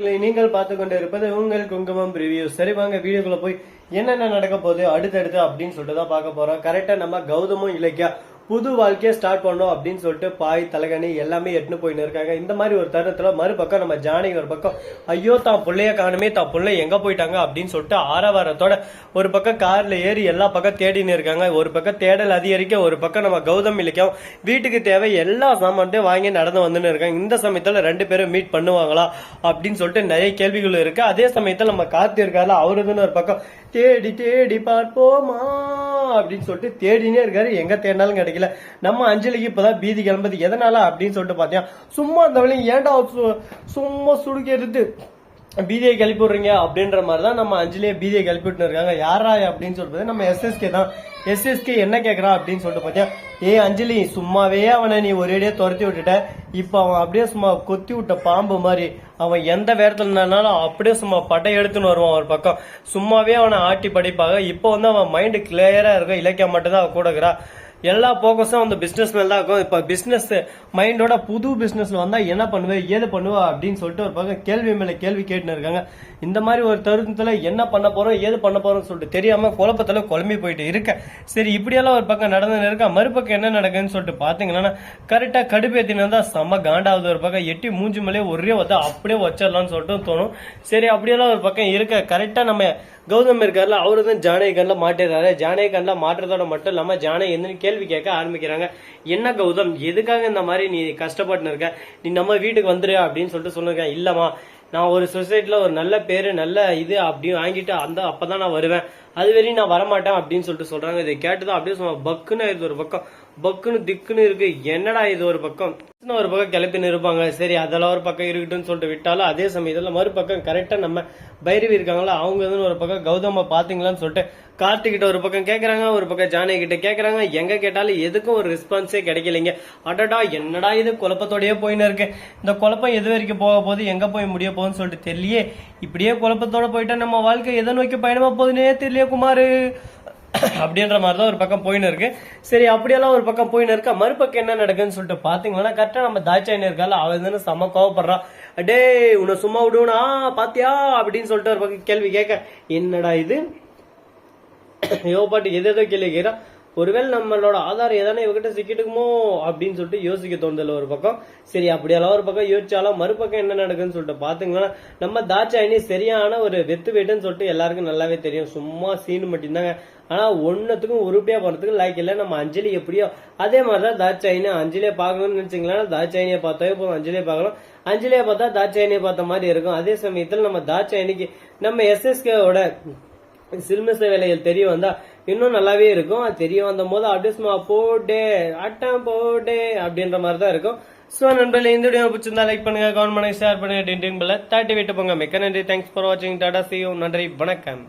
நண்பர்களே நீங்கள் பார்த்து கொண்டு இருப்பது உங்கள் குங்குமம் ரிவ்யூ சரி வாங்க வீடியோக்குள்ள போய் என்னென்ன நடக்க போகுது அடுத்தடுத்து அப்படின்னு சொல்லிட்டு தான் பார்க்க போறோம் கரெக்டா நம்ம கௌதமும் இலக்கியா புது வாழ்க்கையை ஸ்டார்ட் பண்ணோம் அப்படின்னு சொல்லிட்டு பாய் தலகணி எல்லாமே எட்டுன்னு போயின்னு இருக்காங்க. இந்த மாதிரி ஒரு தருணத்துல மறுபக்கம் நம்ம ஜானகி ஒரு பக்கம் ஐயோ தான் பிள்ளைய காணுமே தான் பிள்ளை எங்க போயிட்டாங்க? அப்படின்னு சொல்லிட்டு ஆரவாரத்தோட ஒரு பக்கம் கார்ல ஏறி எல்லா பக்கம் தேடின்னு இருக்காங்க. ஒரு பக்கம் தேடல் அதிகரிக்க ஒரு பக்கம் நம்ம கௌதம் இலக்கியம் வீட்டுக்கு தேவை எல்லா சாமான்ட்டையும் வாங்கி நடந்து வந்துன்னு இருக்காங்க. இந்த சமயத்துல ரெண்டு பேரும் மீட் பண்ணுவாங்களா? அப்படின்னு சொல்லிட்டு நிறைய கேள்விகள் இருக்கு. அதே சமயத்துல நம்ம கார்த்தி இருக்காருல அவருதுன்னு ஒரு பக்கம் தேடி தேடி பார்ப்போமா? அப்படின்னு சொல்லிட்டு தேடினே இருக்காரு. எங்க தேடினாலும் கிடைக்கல. நம்ம அஞ்சலிக்கு இப்பதான் பீதி கிளம்புது. எதனால? அப்படின்னு சொல்லிட்டு பாத்தியா? சும்மா அந்த வழி ஏன்டா சும்மா சுடுக்கிறது பீதியை கிளப்பி விட்றீங்க அப்படின்ற மாதிரி தான் நம்ம அஞ்சலியே பீதியை கிளப்பி விட்டு இருக்காங்க. யாரா அப்படின்னு சொல்லிட்டு நம்ம எஸ்எஸ்கே தான். எஸ்எஸ்கே என்ன கேட்குறான் அப்படின்னு சொல்லிட்டு பாத்தியா? ஏ அஞ்சலி சும்மாவே அவனை நீ ஒரேடியே துரத்தி விட்டுட்ட. இப்போ அவன் அப்படியே சும்மா கொத்தி விட்ட பாம்பு மாதிரி. அவன் எந்த வேரத்தில் இருந்தாலும் அப்படியே சும்மா பட்டை எடுத்துன்னு வருவான் ஒரு பக்கம். சும்மாவே அவனை ஆட்டி படிப்பாங்க இப்போ வந்து அவன் மைண்டு கிளியராக இருக்கும் இலக்கியம் மட்டும்தான் அவன் கூட இருக்கிறா. எல்லா போக்கஸும் அந்த பிசினஸ் மேல தான் இருக்கும். இப்போ பிசினஸ் மைண்டோட புது பிசினஸ்ல வந்தா என்ன பண்ணுவேன் ஏது பண்ணுவா அப்படின்னு சொல்லிட்டு ஒரு பக்கம் கேள்வி மேல கேள்வி கேட்டுன்னு இருக்காங்க. இந்த மாதிரி ஒரு தருணத்துல என்ன பண்ண போறோம் ஏது பண்ண போறோம்னு சொல்லிட்டு தெரியாம குழப்பத்துல குழம்பி போயிட்டு இருக்க. சரி இப்படியெல்லாம் ஒரு பக்கம் நடந்து இருக்கா? மறுபக்கம் என்ன நடக்குதுன்னு சொல்லிட்டு பாத்தீங்கன்னா கரெக்டா கடுப்பேத்தினா தான் செம்ம காண்டாவது ஒரு பக்கம் எட்டி மூஞ்சி மேலே ஒரே வந்து அப்படியே வச்சிடலாம்னு சொல்லிட்டு தோணும். சரி அப்படியெல்லாம் ஒரு பக்கம் இருக்க. கரெக்டா நம்ம கௌதம் இருக்கார்ல அவரு தான் ஜானகி கண்ணில் மாட்டிடுறாரு ஜானகி மாட்டுறதோட மட்டும் இல்லாம ஜானகி என்னன்னு கேள்வி கேட்க ஆரம்பிக்கிறாங்க. என்ன கௌதம் எதுக்காக இந்த மாதிரி நீ கஷ்டப்பட்டு இருக்க? நீ நம்ம வீட்டுக்கு வந்துரு அப்படின்னு சொல்லிட்டு சொல்லிருக்கேன் இல்லம்மா நான் ஒரு சொசைட்டில ஒரு நல்ல பேரு நல்ல இது அப்படி வாங்கிட்டு அந்த அப்பதான் நான் வருவேன். அது வரையும் நான் வரமாட்டேன் அப்படின்னு சொல்லிட்டு சொல்றாங்க. இதை கேட்டுதான் அப்படியே சும்மா பக்குன்னு ஆயிடுது ஒரு பக்கம். பக்குன்னு திக்குன்னு இருக்கு. என்னடா இது ஒரு பக்கம்? ஒரு பக்கம் கிளப்பின்னு இருப்பாங்க சரி அதெல்லாம் ஒரு பக்கம் இருக்கட்டும்னு சொல்லிட்டு விட்டாலும் அதே சமயத்தில் மறுபக்கம் கரெக்டாக நம்ம பைரவி இருக்காங்களா அவங்க வந்து ஒரு பக்கம் கௌதம பார்த்தீங்களான்னு சொல்லிட்டு கார்த்திகிட்ட ஒரு பக்கம் கேட்குறாங்க ஒரு பக்கம் ஜானகி கிட்ட எங்கே கேட்டாலும் எதுக்கும் ஒரு ரெஸ்பான்ஸே கிடைக்கலைங்க. அடடா என்னடா இது குழப்பத்தோடயே போயின்னு இருக்கு. இந்த குழப்பம் எது வரைக்கும் போக போகுது எங்கே போய் முடிய போகுதுன்னு சொல்லிட்டு தெரியலையே. இப்படியே குழப்பத்தோட போயிட்டா நம்ம வாழ்க்கை எதை நோக்கி பயணமா போகுதுன்னே தெரியலையே குமார். அப்படின்ற மாதிரி தான் ஒரு பக்கம் போயின்னு இருக்கு. சரி அப்படியெல்லாம் ஒரு பக்கம் போயின்னு இருக்கா? மறுபக்கம் என்ன நடக்குதுன்னு சொல்லிட்டு பாத்தீங்கன்னா கரெக்டா நம்ம தாய்ச்சாயின் இருக்கால அவன் வந்து செம கோவப்படுறான் டேய் உன்னை சும்மா விடுவனா? பாத்தியா? அப்படின்னு சொல்லிட்டு ஒரு பக்கம் கேள்வி கேட்க என்னடா இது? யோ பாட்டு எது எதோ கேள்வி கேட்கிறான் ஒருவேளை நம்மளோட ஆதாரம் எதானே இவகிட்ட சிக்கிட்டுக்குமோ அப்படின்னு சொல்லிட்டு யோசிக்க தோணுதில்ல ஒரு பக்கம். சரி அப்படியெல்லாம் ஒரு பக்கம் யோசிச்சாலும் மறுபக்கம் என்ன நடக்குதுன்னு சொல்லிட்டு பாத்தீங்கன்னா நம்ம தாட்சாயினி சரியான ஒரு வெத்து வெட்டுன்னு சொல்லிட்டு எல்லாருக்கும் நல்லாவே தெரியும். சும்மா சீனு மட்டும்தாங்க. ஆனா ஒன்னத்துக்கும் உருப்படியா போறதுக்கு லைக் இல்ல. நம்ம அஞ்சலி எப்படியோ அதே மாதிரிதான் தாட்சாயினி அஞ்சலியை பார்க்கணும்னு நினைச்சீங்களா தாட்சாயினியை பார்த்தாவே போதும் அஞ்சலியை பார்க்கணும் அஞ்சலியை பார்த்தா தாட்சாயினியை பார்த்த மாதிரி இருக்கும். அதே சமயத்துல நம்ம தாட்சாயினிக்கு நம்ம எஸ்எஸ்கேவோட சில்மிச வேலைகள் தெரிய வந்தா இன்னும் நல்லாவே இருக்கும். அது தெரிய வந்த போது அடிஸ்மா போடே அட்டம் போடே அப்படின்ற மாதிரி தான் இருக்கும். ஸோ நண்பர்களே இந்த வீடியோ பிடிச்சிருந்தா லைக் பண்ணுங்க கமெண்ட் பண்ணுங்க ஷேர் பண்ணுங்க டின் டின் பில்ல விட்டு போங்க. மிக்க நன்றி. தேங்க்ஸ் ஃபார் வாட்சிங் டாடா சி நன்றி. வணக்கம்.